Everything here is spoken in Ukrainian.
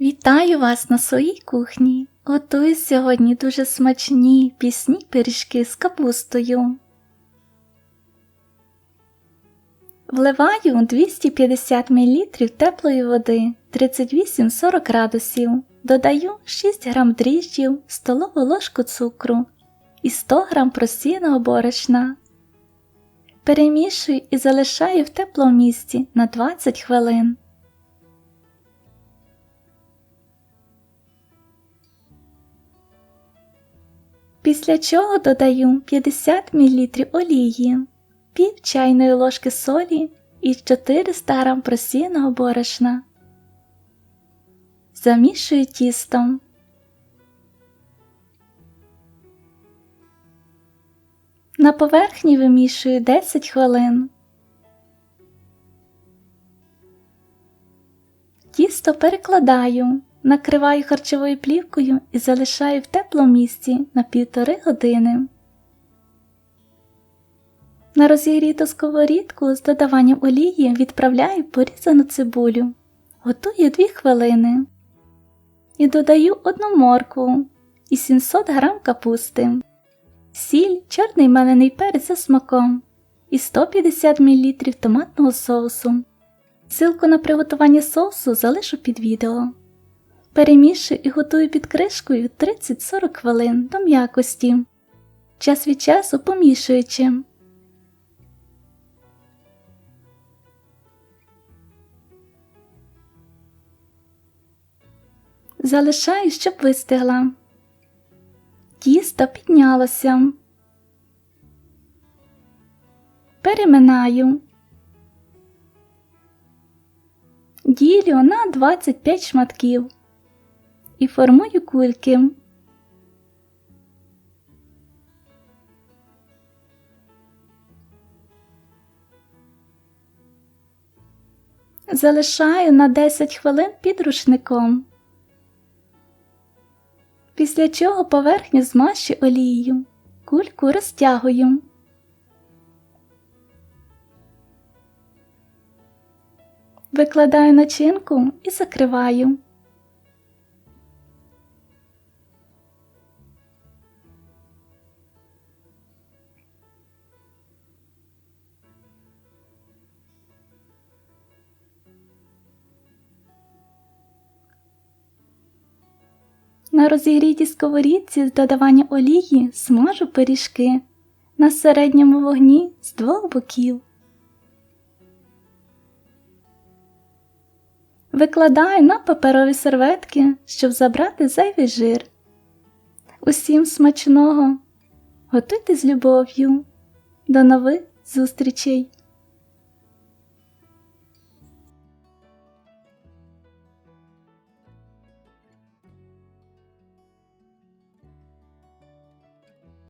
Вітаю вас на своїй кухні. Готую сьогодні дуже смачні пісні пиріжки з капустою. Вливаю 250 мл теплої води 38-40 градусів. Додаю 6 г дріжджів, столову ложку цукру і 100 г просіяного борошна. Перемішую і залишаю в теплому місці на 20 хвилин. Після чого додаю 50 мл олії, пів чайної ложки солі і 400 г просіяного борошна. Замішую тістом. На поверхні вимішую 10 хвилин. Тісто перекладаю, накриваю харчовою плівкою і залишаю в теплому місці на півтори години. На розігріту сковорідку з додаванням олії відправляю порізану цибулю. Готую 2 хвилини. І додаю одну моркву і 700 г капусти, сіль, чорний мелений перець за смаком і 150 мл томатного соусу. Силку на приготування соусу залишу під відео. Перемішую і готую під кришкою 30-40 хвилин до м'якості, час від часу помішуючи. Залишаю, щоб вистигла. Тісто піднялося. Переминаю. Ділю на 25 шматків і формую кульки. Залишаю на 10 хвилин під рушником. Після чого поверхню змащу олією, кульку розтягую. Викладаю начинку і закриваю. На розігрітій сковорідці з додаванням олії смажу пиріжки на середньому вогні з двох боків. Викладаю на паперові серветки, щоб забрати зайвий жир. Усім смачного! Готуйте з любов'ю. До нових зустрічей!